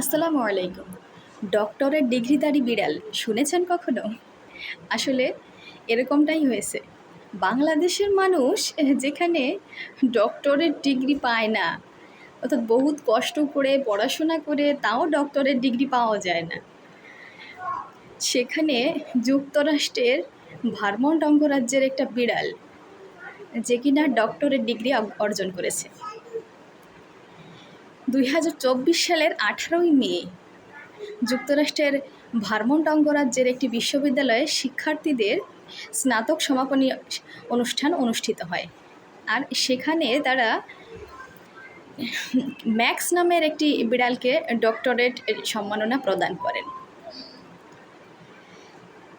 আসসালামু আলাইকুম। ডক্টরের ডিগ্রিধারী বিড়াল, শুনেছেন কখনো? আসলে এরকমটাই হয়েছে। বাংলাদেশের মানুষ যেখানে ডক্টরের ডিগ্রি পায় না, অর্থাৎ বহুত কষ্ট করে পড়াশোনা করে তাও ডক্টরের ডিগ্রি পাওয়া যায় না। সেখানে যুক্তরাষ্ট্রের ভারমন্ট অঙ্গরাজ্যের একটা বিড়াল, যে কিনা ডক্টরের ডিগ্রি অর্জন করেছে। দুই হাজার চব্বিশ সালের আঠারোই মে যুক্তরাষ্ট্রের ভারমন্ট অঙ্গরাজ্যের একটি বিশ্ববিদ্যালয়ে শিক্ষার্থীদের স্নাতক সমাপনী অনুষ্ঠান অনুষ্ঠিত হয়। আর সেখানে তারা ম্যাক্স নামের একটি বিড়ালকে ডক্টরেট সম্মাননা প্রদান করেন।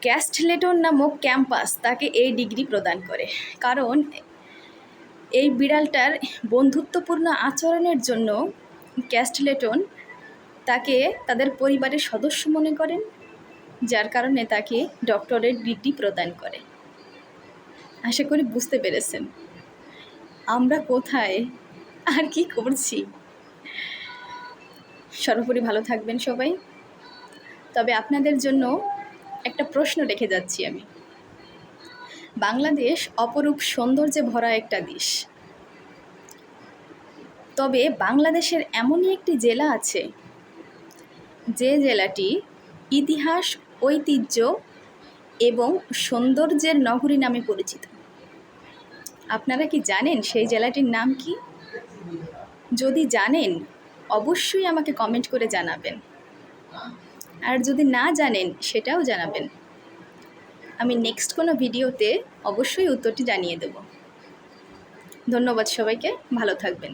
ক্যাস্টলেটন নামক ক্যাম্পাস তাকে এই ডিগ্রি প্রদান করে। কারণ এই বিড়ালটার বন্ধুত্বপূর্ণ আচরণের জন্য ক্যাস্টলেটন তাকে তাদের পরিবারের সদস্য মনে করেন, যার কারণে তাকে ডক্টরের ডিগ্রি প্রদান করে। আশা করি বুঝতে পেরেছেন। আমরা কোথায়? আর কি করছি? সর্বোপরি ভালো থাকবেন সবাই। তবে আপনাদের জন্য একটা প্রশ্ন রেখে যাচ্ছি আমি। বাংলাদেশ অপরূপ সৌন্দর্যে ভরা একটা দেশ। তবে বাংলাদেশের এমনই একটি জেলা আছে যে জেলাটি ইতিহাস, ঐতিহ্য এবং সৌন্দর্যের নগরী নামে পরিচিত। আপনারা কি জানেন সেই জেলাটির নাম কি? যদি জানেন, অবশ্যই আমাকে কমেন্ট করে জানাবেন। আর যদি না জানেন, সেটাও জানাবেন। আমি নেক্সট কোনো ভিডিওতে অবশ্যই উত্তরটি জানিয়ে দেব। ধন্যবাদ সবাইকে, ভালো থাকবেন।